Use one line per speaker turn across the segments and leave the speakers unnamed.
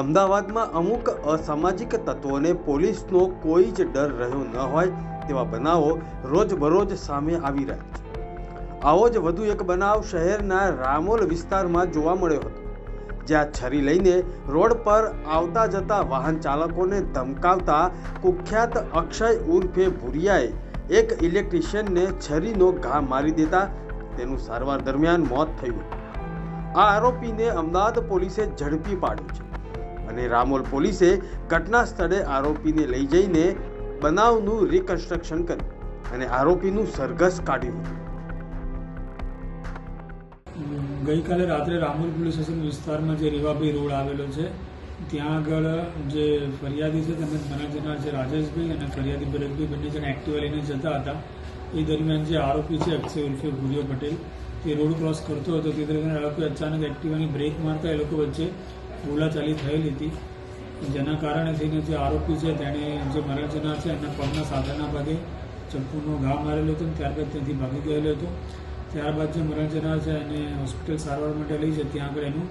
અમદાવાદમાં અમુક અસામાજિક તત્વોને પોલીસનો કોઈ જ ડર રહ્યો ન હોય તેવા બનાવો રોજબરોજ સામે આવી રહ્યા છે. આવો જ વધુ એક બનાવ શહેરના રામોલ વિસ્તારમાં જોવા મળ્યો હતો, જ્યાં છરી લઈને રોડ પર આવતા જતા વાહન ચાલકોને ધમકાવતા કુખ્યાત અક્ષય ઉર્ફે ભુરિયાએ એક ઇલેક્ટ્રિશિયનને છરીનો ઘા મારી દેતા તેનું સારવાર દરમિયાન મોત થયું આ આરોપીને અમદાવાદ પોલીસે ઝડપી પાડ્યો છે. અને રામોલ પોલીસે ઘટના સ્થળે આરોપીને લઈ જઈને બનાવનું રિકન્સ્ટ્રક્શન કર્યું અને આરોપીનું સરઘસ કાઢ્યું. હતું
ગઈકાલે રાત્રે રામોલ પોલીસ સ્ટેશન વિસ્તારમાં જે રીવાભાઈ રોડ આવેલો છે, ત્યાં આગળ જે ફરિયાદી છે, તેમજ મનાજના છે રાજેશભાઈ અને ફરિયાદી ભરતભાઈ બંને જણ એક્ટિવા લઈને જતા હતા. એ દરમિયાન જે આરોપી છે, અક્ષય ઉર્ફે ભૂરિયો પટેલ, તે રોડ ક્રોસ કરતો હતો. તે દરમિયાન આરોપી અચાનક એક્ટિવાની બ્રેક મારતા એ લોકો વચ્ચે બોલાચાલી થયેલી હતી. જેના કારણે થઈને જે આરોપી છે, તેણે જે મરણ જનાર છે, એના પગના સાધાના ભાગે ચપ્પુનો ઘા મારેલો હતો ત્યારબાદ ત્યાંથી ભાગી ગયેલો હતો. ત્યારબાદ જે મરણ છે, એને હોસ્પિટલ સારવાર માટે લઈ છે ત્યાં આગળ એનું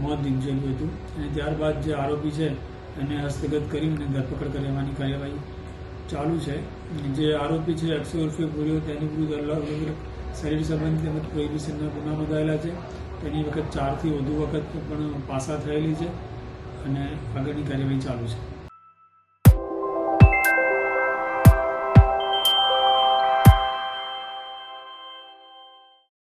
મોત નીપજેલું હતું. અને ત્યારબાદ જે આરોપી છે, એને હસ્તગત કરી અને ધરપકડ કરવાની કાર્યવાહી ચાલુ છે. જે આરોપી છે, અક્ષય ઉર્ફે પૂર્યો તેની વિરુદ્ધ અલગ અલગ શરીર સંબંધ તેમજ પ્રોહિબિશનના ગુના નોંધાયેલા છે. તેની વખત ચારથી વધુ વખત પણ પાસા થયેલી છે અને આગળની કાર્યવાહી ચાલુ છે.